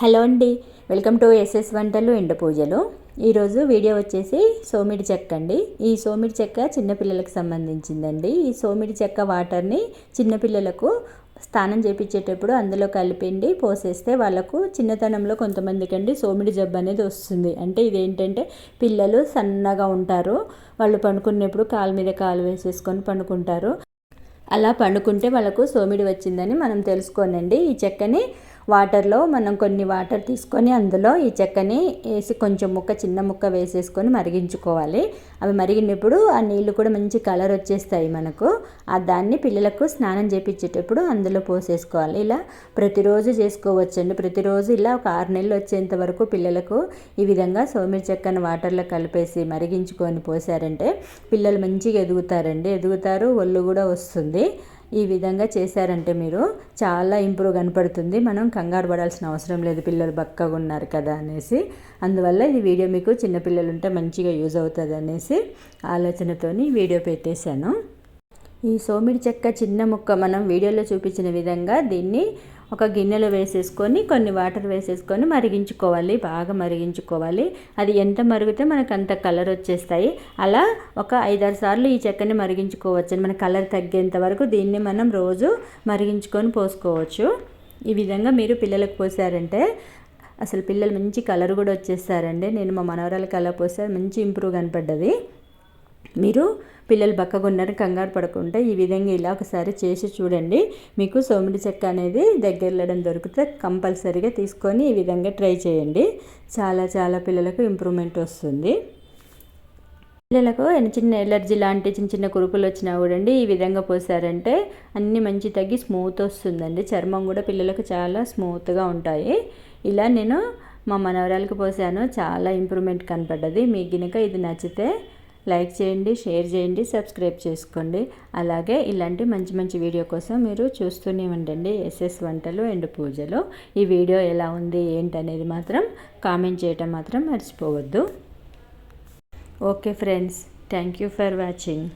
Hello అండి. Welcome to SS వంటలు ఎండ పూజలు. ఈరోజు వీడియో వచ్చేసి సోమిడి చెక్క అండి. ఈ సోమిడి చెక్క చిన్నపిల్లలకు సంబంధించిందండి. ఈ సోమిడి చెక్క వాటర్ని చిన్నపిల్లలకు స్నానం చేపించేటప్పుడు అందులో కలిపిండి పోసేస్తే వాళ్ళకు చిన్నతనంలో కొంతమందికి అండి సోమిడి జబ్బు అనేది వస్తుంది. అంటే ఇదేంటంటే పిల్లలు సన్నగా ఉంటారు. వాళ్ళు పండుకునేప్పుడు కాలు మీద కాలు వేసేసుకొని పండుకుంటారు. అలా పండుకుంటే వాళ్ళకు సోమిడి వచ్చిందని మనం తెలుసుకోనండి. ఈ చెక్కని వాటర్లో మనం కొన్ని వాటర్ తీసుకొని అందులో ఈ చెక్కని వేసి కొంచెం ముక్క చిన్న ముక్క వేసేసుకొని మరిగించుకోవాలి. అవి మరిగినప్పుడు ఆ నీళ్ళు కూడా మంచి కలర్ వచ్చేస్తాయి మనకు. ఆ దాన్ని పిల్లలకు స్నానం చేపించేటప్పుడు అందులో పోసేసుకోవాలి. ఇలా ప్రతిరోజు చేసుకోవచ్చండి. ప్రతిరోజు ఇలా ఒక ఆరు నెలలు వచ్చేంత వరకు పిల్లలకు ఈ విధంగా సోమిరి చెక్కను వాటర్లో కలిపేసి మరిగించుకొని పోసారంటే పిల్లలు మంచిగా ఎదుగుతారండి. ఎదుగుతారు ఒళ్ళు కూడా వస్తుంది. ఈ విధంగా చేశారంటే మీరు చాలా ఇంప్రూవ్ కనపడుతుంది. మనం కంగారు పడాల్సిన అవసరం లేదు. పిల్లలు బక్కగా ఉన్నారు కదా అనేసి. అందువల్ల ఈ వీడియో మీకు చిన్నపిల్లలు ఉంటే మంచిగా యూజ్ అవుతుంది అనేసి ఆలోచనతోని వీడియో పెట్టేశాను. ఈ సోమిడి చెక్క చిన్న ముక్క మనం వీడియోలో చూపించిన విధంగా దీన్ని ఒక గిన్నెలో వేసేసుకొని కొన్ని వాటర్ వేసేసుకొని మరిగించుకోవాలి. బాగా మరిగించుకోవాలి. అది ఎంత మరిగితే మనకు అంత కలర్ వచ్చేస్తాయి. అలా ఒక ఐదారు సార్లు ఈ చెక్కని మరిగించుకోవచ్చు. మన కలర్ తగ్గేంత వరకు దీన్ని మనం రోజు మరిగించుకొని పోసుకోవచ్చు. ఈ విధంగా మీరు పిల్లలకు పోసారంటే అసలు పిల్లలు మంచి కలర్ కూడా వచ్చేస్తారండి. నేను మా మనవరాలకి అలా పోస్తే మంచి ఇంప్రూవ్ కనపడ్డది. మీరు పిల్లలు బక్కగున్నారు కంగారు పడకుండా ఈ విధంగా ఇలా ఒకసారి చేసి చూడండి. మీకు సోమిడి చెక్క అనేది దగ్గరలో దొరికితే కంపల్సరీగా తీసుకొని ఈ విధంగా ట్రై చేయండి. చాలా చాలా పిల్లలకు ఇంప్రూవ్మెంట్ వస్తుంది. పిల్లలకు చిన్న ఎలర్జీ లాంటి చిన్న చిన్న కురుపులు వచ్చినా కూడా ఈ విధంగా పోసారంటే అన్నీ మంచి తగ్గి స్మూత్ వస్తుందండి. చర్మం కూడా పిల్లలకు చాలా స్మూత్గా ఉంటాయి. ఇలా నేను మా మనవరాలకు పోసాను. చాలా ఇంప్రూవ్మెంట్ కనపడ్డది. మీకు గినక ఇది నచ్చితే లైక్ చేయండి షేర్ చేయండి సబ్స్క్రైబ్ చేసుకోండి. అలాగే ఇలాంటి మంచి మంచి వీడియో కోసం మీరు చూస్తూనే ఉండండి. ఎస్ఎస్ వంటలు అండ్ పూజలు. ఈ వీడియో ఎలా ఉంది ఏంటనేది మాత్రం కామెంట్ చేయటం మాత్రం మర్చిపోవద్దు. Okay friends thank you for watching.